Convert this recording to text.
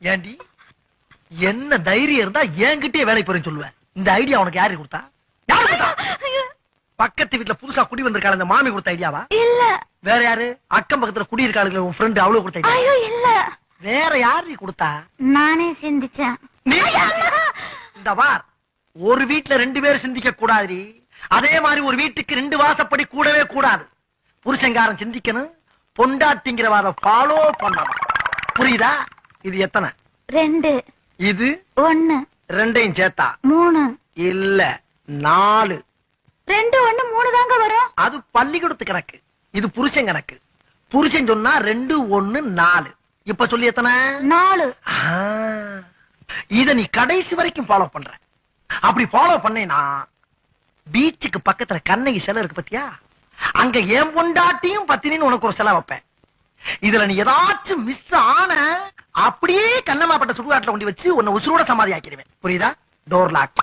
ஏண்டி? என்ன தைரியம் இருந்தா என்கிட்டயே வேலை போறேன்னு சொல்லுவேன் இந்த ஐடியா உனக்கு யாரு கொடுத்தா? யாரு பக்கத்து வீட்டுல புதுசா குடி வந்திருக்காள் அந்த மாமி கொடுத்த ஐடியாவா? இல்ல. வேற யாரு? அக்கம் பக்கத்துல குடி இருக்காளுங்க உன் ஃப்ரெண்டு அவ்வளவு கொடுத்த ஐடியா. இல்ல. வேற யாரு கொடுத்தா? நானே சிந்திச்சேன். இந்த பார் ஒரு வீட்ல ரெண்டு பேர் சிந்திக்க கூடாது அதே மாதிரி ஒரு வீட்டுக்கு ரெண்டு வாசப்படி கூடவே கூடாது. புருஷங்காரன் சிந்திக்கணும் பொண்டாட்டிங்கிறவாத ஃபாலோ பண்ணணும். புரியுதா? இது எத்தனை? ரெண்டு. இது? ஒண்ணு. ரெண்டையும் சேர்த்தா? மூணு. இல்ல நாலு. ரெண்டு ஒண்ணு மூணு தாங்க வரும். அது பள்ளிக்கூடத்து கணக்கு. இது புருஷன் கணக்கு. புருஷன் சொன்னா ரெண்டு ஒண்ணு நாலு. இப்ப சொல்லி எத்தனை? நாலு. இத நீ கடைசி வரைக்கும் ஃபாலோ பண்ற. அப்படி ஃபாலோ பண்ணேனா பீச்சுக்கு பக்கத்துல கண்ணகி சிலை இருக்கு பத்தியா? அங்க என் பொண்டாட்டியும் பத்தினின்னு உனக்கு ஒரு சிலை வைப்பேன். இதுல நீ ஏதாச்சும் மிஸ் ஆன அப்படியே கண்ணமாப்பட்ட சுடுகாட்டுல கொண்டு வச்சு உன்னை உசுரோட சமாதி ஆக்கிடுவேன் புரியுதா? Door lock